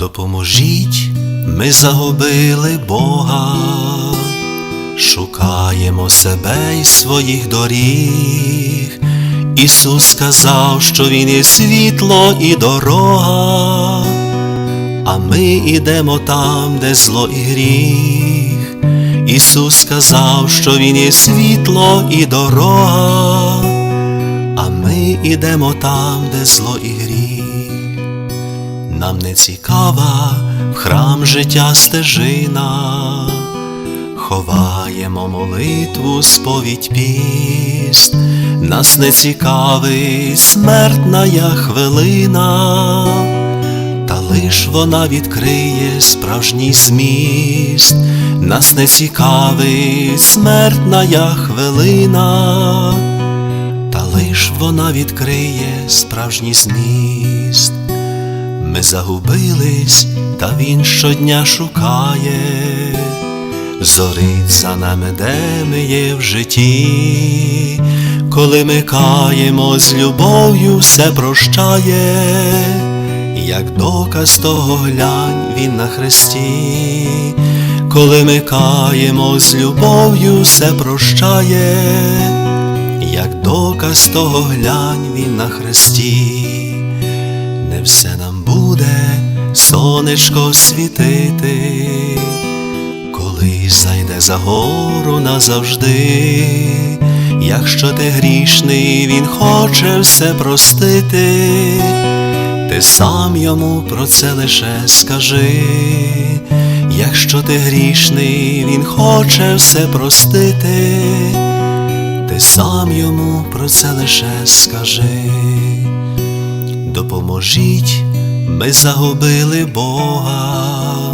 Допоможіть, ми загубили Бога, шукаємо себе й своїх доріг. Ісус сказав, що Він є світло і дорога, а ми ідемо там, де зло і гріх. Ісус сказав, що Він є світло і дорога, а ми ідемо там, де зло і гріх. Нам не цікава в храм життя стежина, ховаємо молитву, сповідь піст, нас не цікавить смертна хвилина, та лиш вона відкриє справжній зміст, нас не цікавить смертна хвилина, лиш вона відкриє справжній зміст. Ми загубились, та він щодня шукає, зорить за нами, де ми є в житті, коли ми каємо з любов'ю, все прощає, як доказ того глянь він на хресті, коли ми каємо з любов'ю, все прощає, як доказ того глянь він на хресті. Не все сонечко світити, коли зайде за гору назавжди, якщо ти грішний, він хоче все простити, ти сам йому про це лише скажи, якщо ти грішний, він хоче все простити, ти сам йому про це лише скажи. Допоможіть, ми загубили Бога,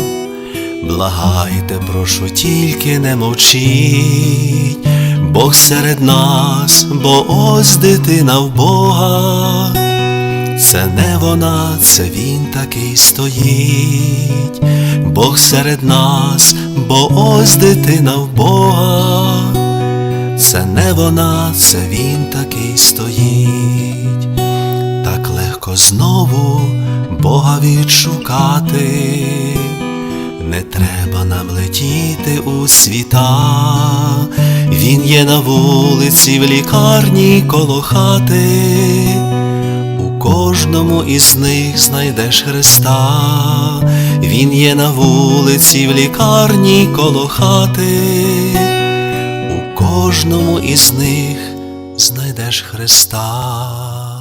благайте, прошу, тільки не мовчіть, Бог серед нас, бо ось дитина в Бога, це не вона, це він такий стоїть, Бог серед нас, бо ось дитина в Бога, це не вона, це він такий стоїть. Так легко знову відшукати, не треба нам летіти у світа, Він є на вулиці, в лікарні коло хати, у кожному із них знайдеш Христа, Він є на вулиці, в лікарні коло хати, у кожному із них знайдеш Христа.